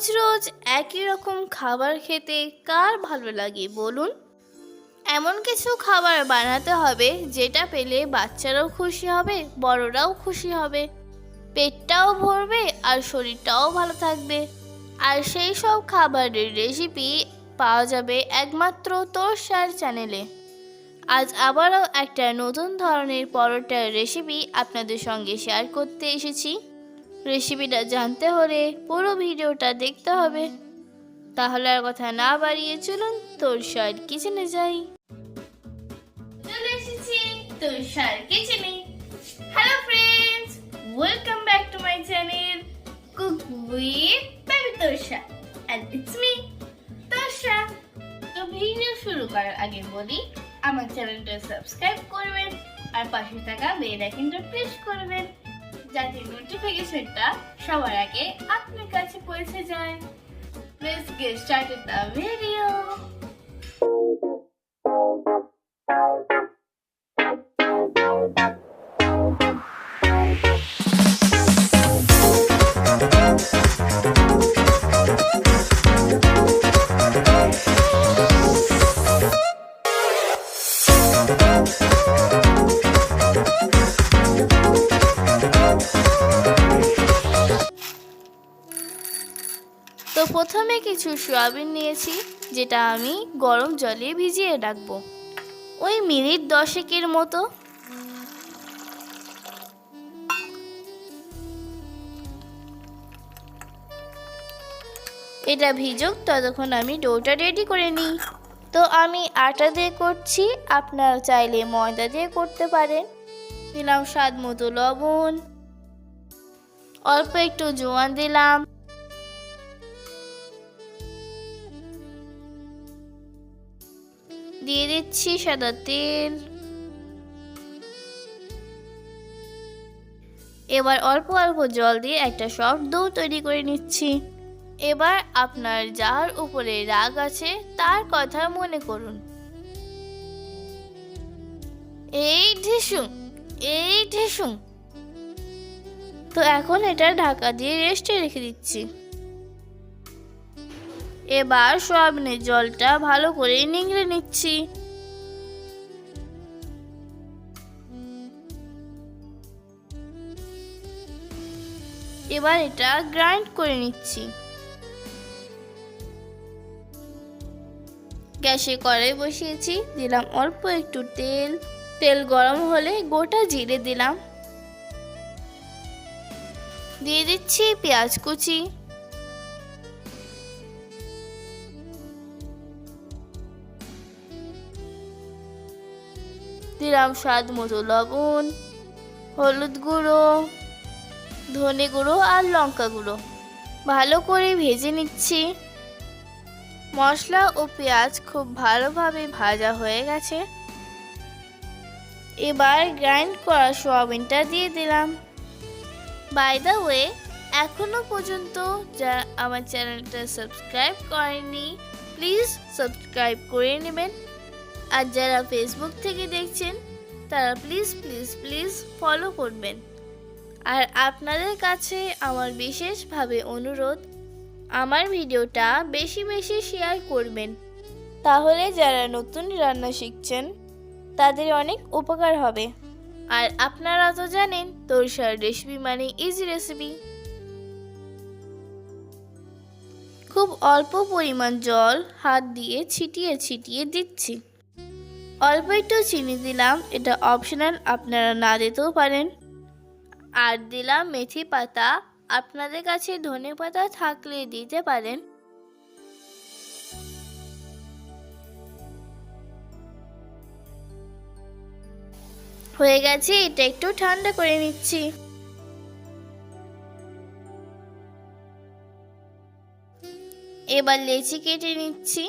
রোজ রোজ একই রকম খাবার খেতে কার ভালো লাগে, বলুন? এমন কিছু খাবার বানাতে হবে যেটা পেলে বাচ্চারাও খুশি হবে, বড়রাও খুশি হবে। পেটটাও ভরবে আর শরীরটাও ভালো থাকবে। আর সেই সব খাবারের রেসিপি পাওয়া যাবে একমাত্র তোরসার চ্যানেলে আজ আবারও একটা নতুন ধরনের পরোটার রেসিপি আপনাদের সঙ্গে শেয়ার করতে এসেছি। রেসিপিটা জানতে হলে পুরো ভিডিওটা দেখতে হবে। তাহলে আর কথা না বাড়িয়ে চলুন তোরসার কিচেনে যাই। চলে এসেছি কিচেনে। Hello friends welcome back to my channel তো ভিডিও শুরু করার আগে বলি, আমার চ্যানেলটা সাবস্ক্রাইব করবেন আর পাশে থাকা বেল আইকনটা প্রেস করবেন। যাতে নোটিফিকেশনটা সবার আগে আপনার কাছে পৌঁছে যায় Let's get started the video. প্রথমে কিছু সয়াবিন নিয়েছি, যেটা আমি গরম জলে ভিজিয়ে রাখব। ওই মিনিট দশেকের মতো। এটা ভিজুক, ততক্ষণ আমি ডোটা রেডি করে নিই। তো আমি আটা দিয়ে করছি আপনারা চাইলে ময়দা দিয়ে করতে পারেন। দিলাম স্বাদ মতো লবণ। অল্প একটু জোয়ান দিলাম। দিয়ে দিচ্ছি সাদা তেল। এবার অল্প অল্প জল দিয়ে একটা সফট ডো তৈরি করে নিচ্ছি। এবার আপনার যার উপরে রাগ আছে তার কথা মনে করুন। এই ঢেসুম এই ঢেসুম তো এখন এটা ঢাকা দিয়ে রেস্টে রেখে দিচ্ছি। এবার সোয়াবিনের জলটা ভালো করে নিংড়ে নিচ্ছি। এবার এটা গ্রাইন্ড করে নিচ্ছি। গ্যাসে কড়াই বসিয়েছি, দিলাম অল্প একটু তেল। তেল গরম হলে গোটা জিরে দিলাম। দিয়ে দিচ্ছি পেঁয়াজ কুচি। দিলাম স্বাদ মতো লবণ, হলুদ গুঁড়ো, ধনে গুঁড়ো আর লঙ্কা গুঁড়ো। ভালো করে ভেজে নিচ্ছি। মশলা ও পেঁয়াজ খুব ভালোভাবে ভাজা হয়ে গেছে। এবার গ্রাইন্ড করা সোয়াবিনটা দিয়ে দিলাম। বাই দ্য ওয়ে এখনও পর্যন্ত যারা আমার চ্যানেলটা সাবস্ক্রাইব করেনি প্লিজ সাবস্ক্রাইব করে নেবেন। আর যারা ফেসবুক থেকে দেখছেন, তারা প্লিজ প্লিজ প্লিজ ফলো করবেন। আর আপনাদের কাছে আমার বিশেষভাবে অনুরোধ, আমার ভিডিওটা বেশি বেশি শেয়ার করবেন। তাহলে যারা নতুন রান্না শিখছেন, তাদের অনেক উপকার হবে। আর আপনারা তো জানেন তোরসার রেসিপি মানে ইজি রেসিপি খুব অল্প পরিমাণ জল হাত দিয়ে ছিটিয়ে ছিটিয়ে দিচ্ছি। অল্প একটু চিনি দিলাম, এটা অপশনাল আপনারা না দিতেও পারেন। আর দিলাম মেথি পাতা, আপনাদের কাছে ধনে পাতা থাকলে দিতে পারেন। হয়ে গেছে, এটা একটু ঠান্ডা করে নিচ্ছি। এবার লেচি কেটে নিচ্ছি।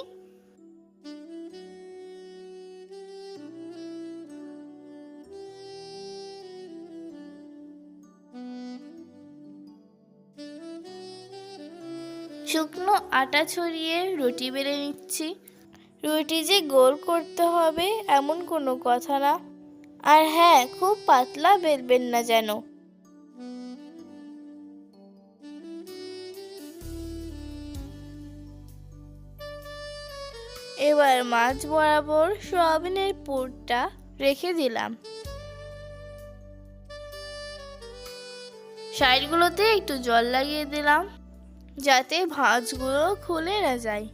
শুকনো আটা ছড়িয়ে রুটি বেড়ে নিচ্ছি। রুটি যে গোল করতে হবে এমন কোনো কথা না। আর হ্যাঁ খুব পাতলা বেলবেন না যেন। এবার মাছ বরাবর সয়াবিনের পুরটা রেখে দিলাম। সাইডগুলোতে একটু জল লাগিয়ে দিলাম। যাতে ভাঁজগুলো খুলে না যায়।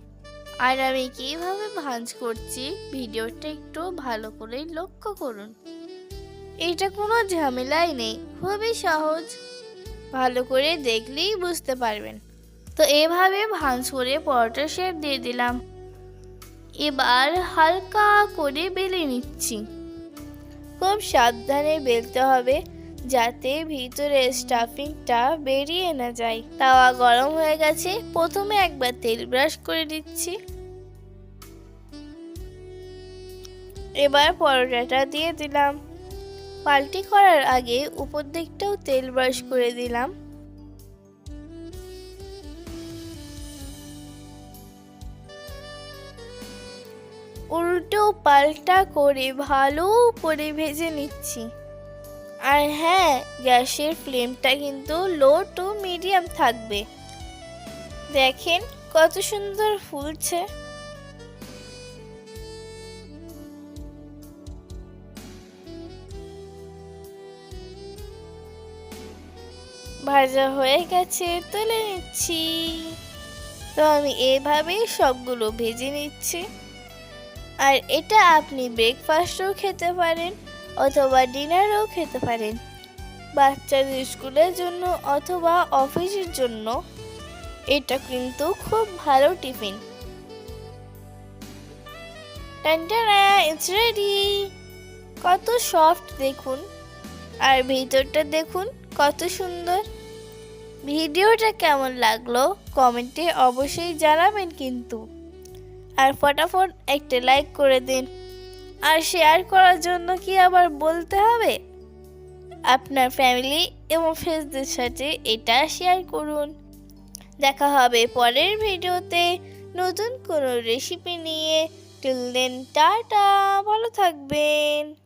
আর আমি কীভাবে ভাঁজ করছি ভিডিওটা একটু ভালো করে লক্ষ্য করুন। এটা কোনো ঝামেলাই নেই, খুবই সহজ। ভালো করে দেখলেই বুঝতে পারবেন। তো এভাবে ভাঁজ করে পরোটা শেপ দিয়ে দিলাম। এবার হালকা করে বেলে নিচ্ছি। খুব সাবধানে বেলতে হবে। যাতে ভিতরে স্টাফিংটা বেরিয়ে না যায়। তাওয়া গরম হয়ে গেছে। প্রথমে একবার তেল ব্রাশ করে দিচ্ছি এবার পরোটাটা দিয়ে দিলাম। পাল্টি করার আগে উপর দিকটাও তেল ব্রাশ করে দিলাম। উল্টো পাল্টা করে ভালো করে ভেজে নিচ্ছি। আর হ্যাঁ গ্যাসের ফ্লেমটা কিন্তু লো টু মিডিয়াম থাকবে। দেখেন কত সুন্দর ফুলছে। ভাজা হয়ে গেছে, তুলে নিচ্ছি। তো আমি এভাবেই সবগুলো ভেজে নিচ্ছি। আর এটা আপনি ব্রেকফাস্টও খেতে পারেন। অথবা ডিনারও খেতে পারেন। বাচ্চাদের স্কুলের জন্য অথবা অফিসের জন্য এটা কিন্তু খুব ভালো টিফিন। রেডি কত সফট দেখুন, আর ভিতরটা দেখুন কত সুন্দর। ভিডিওটা কেমন লাগল কমেন্টে অবশ্যই জানাবেন কিন্তু। আর ফটাফট একটা লাইক করে দিন। আর শেয়ার করার জন্য কি আবার বলতে হবে? আপনার ফ্যামিলি এবং ফ্রেন্ডসদের সাথে এটা শেয়ার করুন। দেখা হবে পরের ভিডিওতে নতুন কোনো রেসিপি নিয়ে। টিল দেন টাটা, ভালো থাকবেন।